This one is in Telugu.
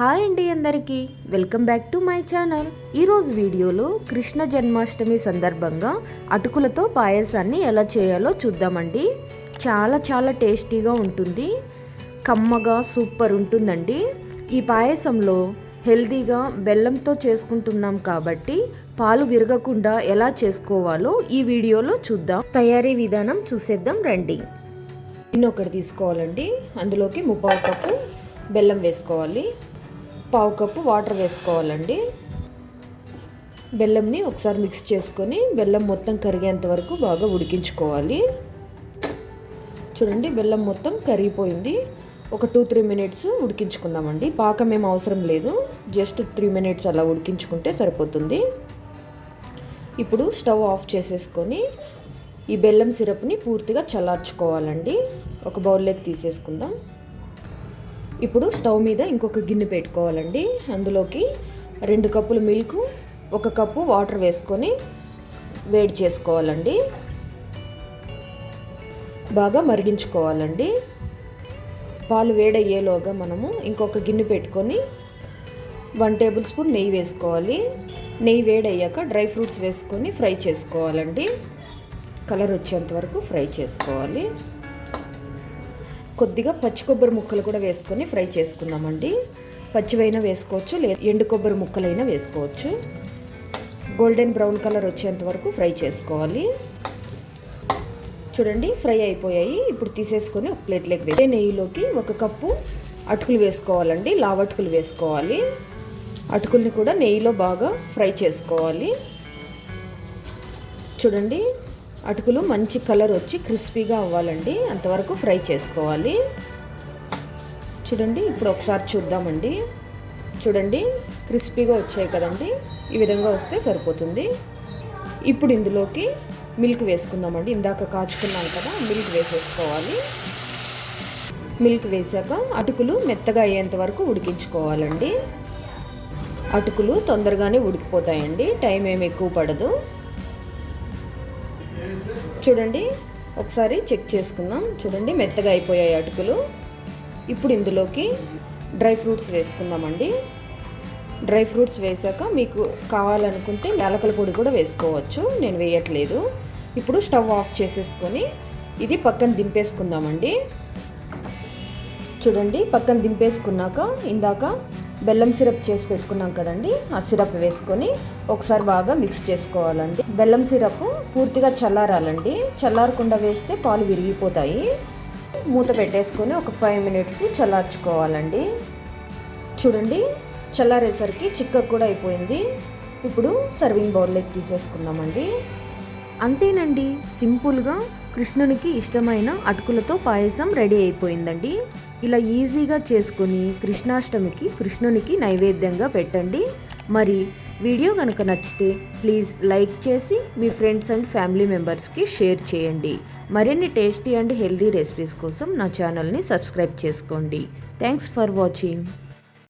హాయ్ అండి అందరికీ. Welcome back to my channel. ఈరోజు వీడియోలో కృష్ణ జన్మాష్టమి సందర్భంగా అటుకులతో పాయసాన్ని ఎలా చేయాలో చూద్దామండి. చాలా చాలా టేస్టీగా ఉంటుంది. కమ్మగా సూపర్ ఉంటుందండి. ఈ పాయసంలో హెల్తీగా బెల్లంతో చేసుకుంటున్నాం కాబట్టి పాలు విరగకుండా ఎలా చేసుకోవాలో ఈ వీడియోలో చూద్దాం. తయారీ విధానం చూసేద్దాం రండి. ఇన్నొకటి ఒకటి తీసుకోవాలండి. అందులోకి ముప్పావు కప్పు బెల్లం వేసుకోవాలి. పావు కప్పు వాటర్ వేసుకోవాలండి. బెల్లంని ఒకసారి మిక్స్ చేసుకొని బెల్లం మొత్తం కరిగేంత వరకు బాగా ఉడికించుకోవాలి. చూడండి బెల్లం మొత్తం కరిగిపోయింది. ఒక టూ త్రీ మినిట్స్ ఉడికించుకుందామండి. పాకం ఏం అవసరం లేదు. జస్ట్ త్రీ మినిట్స్ అలా ఉడికించుకుంటే సరిపోతుంది. ఇప్పుడు స్టవ్ ఆఫ్ చేసేసుకొని ఈ బెల్లం సిరప్ని పూర్తిగా చల్లార్చుకోవాలండి. ఒక బౌల్లోకి తీసేసుకుందాం. ఇప్పుడు స్టవ్ మీద ఇంకొక గిన్నె పెట్టుకోవాలండి. అందులోకి రెండు కప్పులు మిల్క్ ఒక కప్పు వాటర్ వేసుకొని వేడి చేసుకోవాలండి. బాగా మరిగించుకోవాలండి. పాలు వేడయ్యేలోగా మనము ఇంకొక గిన్నె పెట్టుకొని వన్ టేబుల్ స్పూన్ నెయ్యి వేసుకోవాలి. నెయ్యి వేడయ్యాక డ్రై ఫ్రూట్స్ వేసుకొని ఫ్రై చేసుకోవాలండి. కలర్ వచ్చేంత వరకు ఫ్రై చేసుకోవాలి. కొద్దిగా పచ్చి కొబ్బరి ముక్కలు కూడా వేసుకొని ఫ్రై చేసుకుందామండి. పచ్చివైనా వేసుకోవచ్చు లేదా ఎండు కొబ్బరి ముక్కలైనా వేసుకోవచ్చు. గోల్డెన్ బ్రౌన్ కలర్ వచ్చేంత వరకు ఫ్రై చేసుకోవాలి. చూడండి ఫ్రై అయిపోయాయి. ఇప్పుడు తీసేసుకొని ఒక ప్లేట్లోకి వేసే నెయ్యిలోకి ఒక కప్పు అటుకులు వేసుకోవాలండి. లావటుకులు వేసుకోవాలి. అటుకుల్ని కూడా నెయ్యిలో బాగా ఫ్రై చేసుకోవాలి. చూడండి అటుకులు మంచి కలర్ వచ్చి క్రిస్పీగా అవ్వాలండి. అంతవరకు ఫ్రై చేసుకోవాలి. చూడండి ఇప్పుడు ఒకసారి చూద్దామండి. చూడండి క్రిస్పీగా వచ్చాయి కదండి. ఈ విధంగా వస్తే సరిపోతుంది. ఇప్పుడు ఇందులోకి మిల్క్ వేసుకుందామండి. ఇందాక కాచుకున్నాం కదా మిల్క్ వేసేసుకోవాలి. మిల్క్ వేసాక అటుకులు మెత్తగా అయ్యేంత వరకు ఉడికించుకోవాలండి. అటుకులు తొందరగానే ఉడికిపోతాయండి. టైం ఏమి ఎక్కువ పడదు. చూడండి ఒకసారి చెక్ చేసుకుందాం. చూడండి మెత్తగా అయిపోయాయి అటుకులు. ఇప్పుడు ఇందులోకి డ్రై ఫ్రూట్స్ వేసుకుందామండి. డ్రై ఫ్రూట్స్ వేసాక మీకు కావాలనుకుంటే యాలకల పొడి కూడా వేసుకోవచ్చు. నేను వేయట్లేదు. ఇప్పుడు స్టవ్ ఆఫ్ చేసేసుకొని ఇది పక్కన దింపేసుకుందామండి. చూడండి పక్కన దింపేసుకున్నాక ఇందాక బెల్లం సిరప్ చేసి పెట్టుకున్నాం కదండి. ఆ సిరప్ వేసుకొని ఒకసారి బాగా మిక్స్ చేసుకోవాలండి. బెల్లం సిరప్ పూర్తిగా చల్లారాలండి. చల్లారకుండా వేస్తే పాలు విరిగిపోతాయి. మూత పెట్టేసుకొని ఒక ఫైవ్ మినిట్స్ చల్లార్చుకోవాలండి. చూడండి చల్లారేసరికి చిక్కకు కూడా అయిపోయింది. ఇప్పుడు సర్వింగ్ బౌల్లోకి తీసేసుకుందామండి. అంతేనండి సింపుల్గా కృష్ణునికి ఇష్టమైన అటుకులతో పాయసం రెడీ అయిపోయిందండి. ఇలా ఈజీగా చేసుకుని కృష్ణాష్టమికి కృష్ణునికి నైవేద్యంగా పెట్టండి. మరి వీడియో కనుక నచ్చితే ప్లీజ్ లైక్ చేసి మీ ఫ్రెండ్స్ అండ్ ఫ్యామిలీ మెంబర్స్కి షేర్ చేయండి. మరిన్ని టేస్టీ అండ్ హెల్దీ రెసిపీస్ కోసం నా ఛానల్ని సబ్స్క్రైబ్ చేసుకోండి. Thanks for watching.